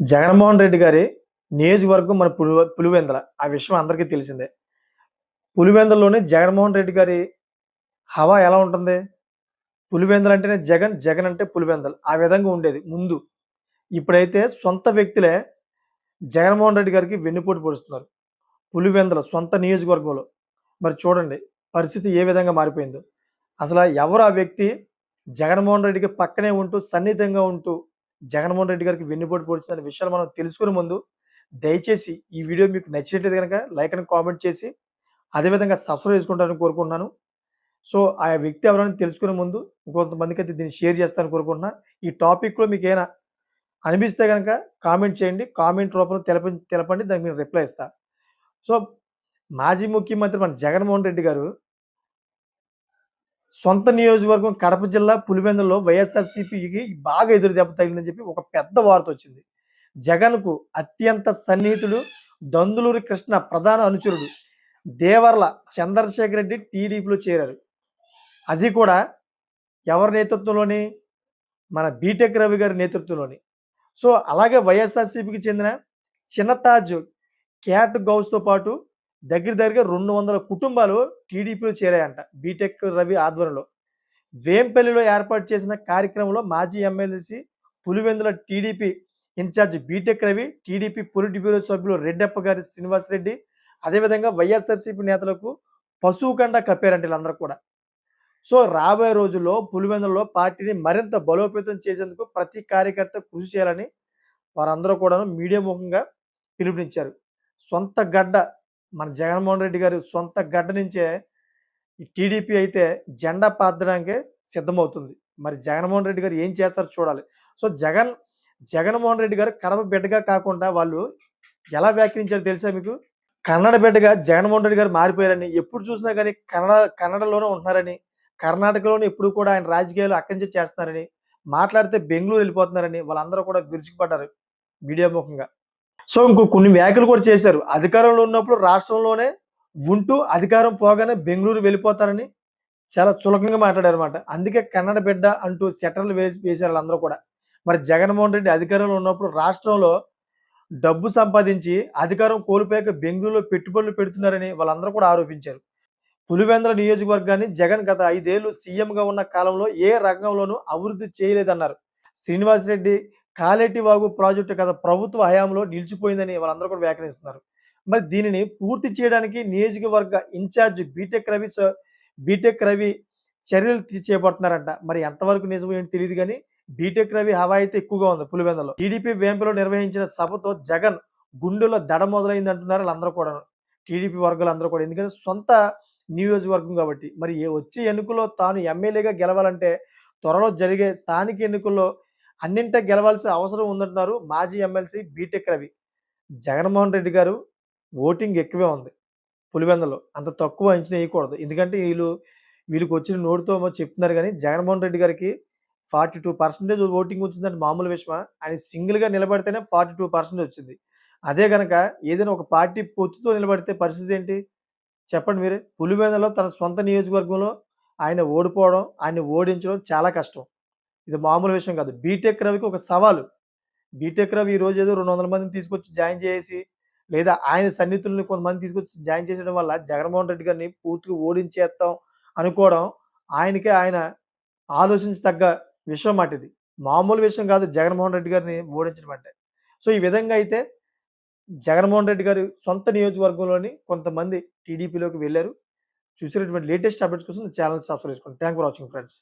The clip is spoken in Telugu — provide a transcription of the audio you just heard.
జగన్మోహన్ రెడ్డి గారి నియోజకవర్గం మన పులి పులివెందల. ఆ విషయం అందరికీ తెలిసిందే. పులివెందల్లోనే జగన్మోహన్ రెడ్డి గారి హవా ఎలా ఉంటుంది? పులివెందలు అంటేనే జగన్ జగన్ అంటే పులివెందలు. ఆ విధంగా ఉండేది ముందు. ఇప్పుడైతే సొంత వ్యక్తులే జగన్మోహన్ రెడ్డి గారికి వెన్నుపోటు పొడుస్తున్నారు. పులివెందల సొంత నియోజకవర్గంలో. మరి చూడండి పరిస్థితి ఏ విధంగా మారిపోయిందో. అసలు ఎవరు ఆ వ్యక్తి జగన్మోహన్ రెడ్డికి పక్కనే ఉంటూ సన్నిహితంగా ఉంటూ జగన్మోహన్ రెడ్డి గారికి వెన్నుపోటు పొడిచిన విషయాలు మనం తెలుసుకునే ముందు దయచేసి ఈ వీడియో మీకు నచ్చినట్లయితే కనుక లైక్ అని కామెంట్ చేసి అదేవిధంగా సబ్స్క్రైబ్ చేసుకుంటారని కోరుకుంటున్నాను. సో ఆ వ్యక్తి ఎవరైనా తెలుసుకునే ముందు ఇంకొంతమందికి అయితే దీన్ని షేర్ చేస్తాను కోరుకుంటున్నా. ఈ టాపిక్లో మీకు ఏమైనా అనిపిస్తే కనుక కామెంట్ చేయండి. కామెంట్ రూపంలో తెలప తెలపండి. దానికి నేను రిప్లై ఇస్తా. సో మాజీ ముఖ్యమంత్రి మన జగన్మోహన్ రెడ్డి గారు సొంత నియోజకవర్గం కడప జిల్లా పులివెందులో వైఎస్ఆర్సీపీకి బాగా ఎదురు దెబ్బ తగిలిందని చెప్పి ఒక పెద్ద వార్త వచ్చింది. జగన్కు అత్యంత సన్నిహితుడు దందులూరి కృష్ణ ప్రధాన అనుచరుడు. దేవర్ల చంద్రశేఖర్ రెడ్డి టీడీపీలో చేరారు. అది కూడా ఎవరి నేతృత్వంలోని? మన బీటెక్ రవి గారి నేతృత్వంలోని. సో అలాగే వైఎస్ఆర్సీపీకి చెందిన చిన్నతాజ్ క్యాట్ గౌస్తో పాటు దగ్గర దగ్గరగా రెండు వందల కుటుంబాలు టీడీపీలో చేరాయంట. బీటెక్ రవి ఆధ్వర్యంలో. వేంపల్లిలో ఏర్పాటు చేసిన కార్యక్రమంలో మాజీ MLC Pulivendula TDP in charge BTech Ravi TDP politburo సభ్యులు రెడ్డప్ప గారి శ్రీనివాసరెడ్డి అదేవిధంగా వైఎస్ఆర్సీపీ నేతలకు పశువు కండ కప్పారంట వీళ్ళందరూ కూడా. సో రాబోయే రోజుల్లో పులివెందులలో పార్టీని మరింత బలోపేతం చేసేందుకు ప్రతి కార్యకర్త కృషి చేయాలని వారందరూ కూడా మీడియా ముఖంగా పిలుపునిచ్చారు. సొంత గడ్డ మన జగన్మోహన్ రెడ్డి గారి సొంత గడ్డ నుంచే ఈ టీడీపీ అయితే జెండా పాతడానికే సిద్ధమవుతుంది. మరి జగన్మోహన్ రెడ్డి గారు ఏం చేస్తారో చూడాలి. సో జగన్ జగన్మోహన్ రెడ్డి గారు కడప బిడ్డగా కాకుండా వాళ్ళు ఎలా వ్యాఖ్యానించారో తెలుసా మీకు? కన్నడ బిడ్డగా జగన్మోహన్ రెడ్డి గారు మారిపోయారని ఎప్పుడు చూసినా కానీ కన్నడ కన్నడలోనే ఉంటున్నారని కర్ణాటకలోనే ఎప్పుడు కూడా ఆయన రాజకీయాలు అక్కడి నుంచే చేస్తున్నారని మాట్లాడితే బెంగళూరు వెళ్ళిపోతున్నారని వాళ్ళందరూ కూడా విరుచుకుపడ్డారు మీడియా ముఖంగా. సో ఇంకో కొన్ని వ్యాఖ్యలు కూడా చేశారు. అధికారంలో ఉన్నప్పుడు రాష్ట్రంలోనే ఉంటూ అధికారం పోగానే బెంగళూరు వెళ్ళిపోతారని చాలా చులకంగా మాట్లాడారు అనమాట అందుకే కన్నడ బిడ్డ అంటూ సెటర్లు వేసి వేశారు అందరూ కూడా. మరి జగన్మోహన్ రెడ్డి అధికారంలో ఉన్నప్పుడు రాష్ట్రంలో డబ్బు సంపాదించి అధికారం కోల్పోయాక బెంగళూరులో పెట్టుబడులు పెడుతున్నారని వాళ్ళందరూ కూడా ఆరోపించారు. పులివెందుల నియోజకవర్గాన్ని జగన్ గత ఐదేళ్ళు సీఎంగా ఉన్న కాలంలో ఏ రంగంలోనూ అభివృద్ధి చేయలేదన్నారు. శ్రీనివాసరెడ్డి కాలేటి వాగు ప్రాజెక్టు గత ప్రభుత్వ హయాంలో నిలిచిపోయిందని వాళ్ళందరూ కూడా వ్యాఖ్యానిస్తున్నారు. మరి దీనిని పూర్తి చేయడానికి నియోజకవర్గ in charge BTech Ravi BTech Ravi చర్యలు చేపడుతున్నారంట. మరి ఎంతవరకు నిజం ఏంటి తెలియదు కానీ బీటెక్ రవి హవా అయితే ఎక్కువగా ఉంది పులివెందలో. టీడీపీ వేంపులో నిర్వహించిన సభతో జగన్ గుండెలో దడ మొదలైంది అంటున్నారు వాళ్ళందరూ కూడా టీడీపీ వర్గాలు అందరూ కూడా. ఎందుకంటే సొంత నియోజకవర్గం కాబట్టి. మరి వచ్చే ఎన్నికల్లో తాను ఎమ్మెల్యేగా గెలవాలంటే త్వరలో జరిగే స్థానిక ఎన్నికల్లో అన్నింట గెలవాల్సిన అవసరం ఉందంటున్నారు మాజీ ఎమ్మెల్సీ బీటెక్ రవి. జగన్మోహన్ రెడ్డి గారు ఓటింగ్ ఎక్కువే ఉంది పులివెందలో. అంత తక్కువ అంచనా వేయకూడదు. ఎందుకంటే వీళ్ళు వీళ్ళకి వచ్చిన నోటితో చెప్తున్నారు కానీ జగన్మోహన్ రెడ్డి గారికి ఫార్టీ టూ పర్సెంటేజ్ ఓటింగ్ వచ్చిందంటే మామూలు విషయమా ఆయన సింగిల్గా నిలబడితేనే ఫార్టీ టూ పర్సెంటేజ్ వచ్చింది. అదే కనుక ఏదైనా ఒక పార్టీ పొత్తుతో నిలబడితే పరిస్థితి ఏంటి? చెప్పండి మీరే. పులివెందలో తన సొంత నియోజకవర్గంలో ఆయన ఓడిపోవడం ఆయన ఓడించడం చాలా కష్టం. ఇది మామూలు విషయం కాదు. బీటెక్ రవికి ఒక సవాలు. బీటెక్ రవి ఈ రోజు ఏదో రెండు వందల మందిని తీసుకొచ్చి జాయిన్ చేసి లేదా ఆయన సన్నిహితులను కొంతమంది తీసుకొచ్చి జాయిన్ చేసడం వల్ల జగన్మోహన్ రెడ్డి గారిని పూర్తిగా ఓడించేస్తాం అనుకోవడం ఆయనకే ఆయన ఆలోచించదగ్గ విషయం మాట ఇది. మామూలు విషయం కాదు జగన్మోహన్ రెడ్డి గారిని ఓడించడం అంటే. సో ఈ విధంగా అయితే జగన్మోహన్ రెడ్డి గారు సొంత నియోజకవర్గంలోని కొంతమంది టీడీపీలోకి వెళ్ళారు. చూసినటువంటి లేటెస్ట్ అప్డేట్స్ కోసం ఛానల్ సబ్స్క్రైబ్ చేసుకోండి. Thank for watching friends